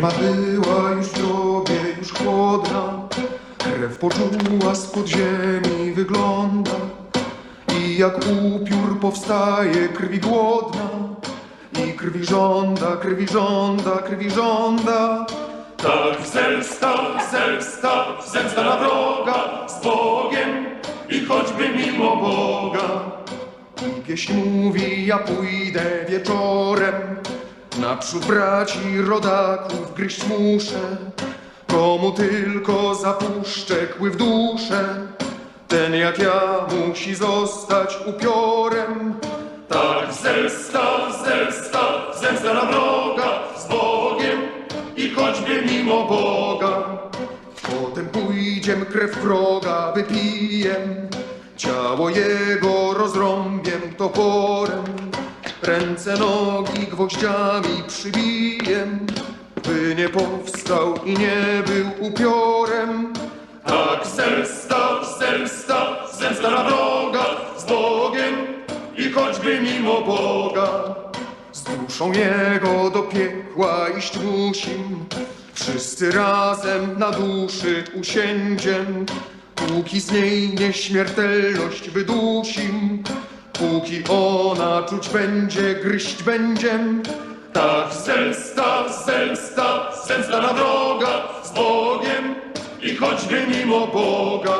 Ma była już w grobie, już chłodna, krew poczuła z podziemi wygląda. I jak upiór powstaje krwi głodna, i krwi żąda, krwi żąda, krwi żąda. Tak zemsta, zemsta, zemsta na wroga z Bogiem i choćby mimo Boga. I pieśń mówi, ja pójdę wieczorem Naprzód braci rodaków gryźć muszę Komu tylko zapuszczę kły w duszę. Ten jak ja musi zostać upiorem. Tak zemsta, zemsta, zemsta na wroga Z Bogiem i choćby mimo Boga. Potem pójdziem krew wroga wypijem Ciało jego rozrąbiem toporem Ręce, nogi gwoździami przybijem By nie powstał i nie był upiorem. Tak zemsta, zemsta, zemsta na wroga Z Bogiem i choćby mimo Boga. Z duszą jego do piekła iść musim Wszyscy razem na duszy usiędziem. Póki z niej nieśmiertelność wydusim Póki ona czuć będzie, gryźć będziem. Tak zemsta, zemsta, zemsta na wroga Z Bogiem i choćby mimo Boga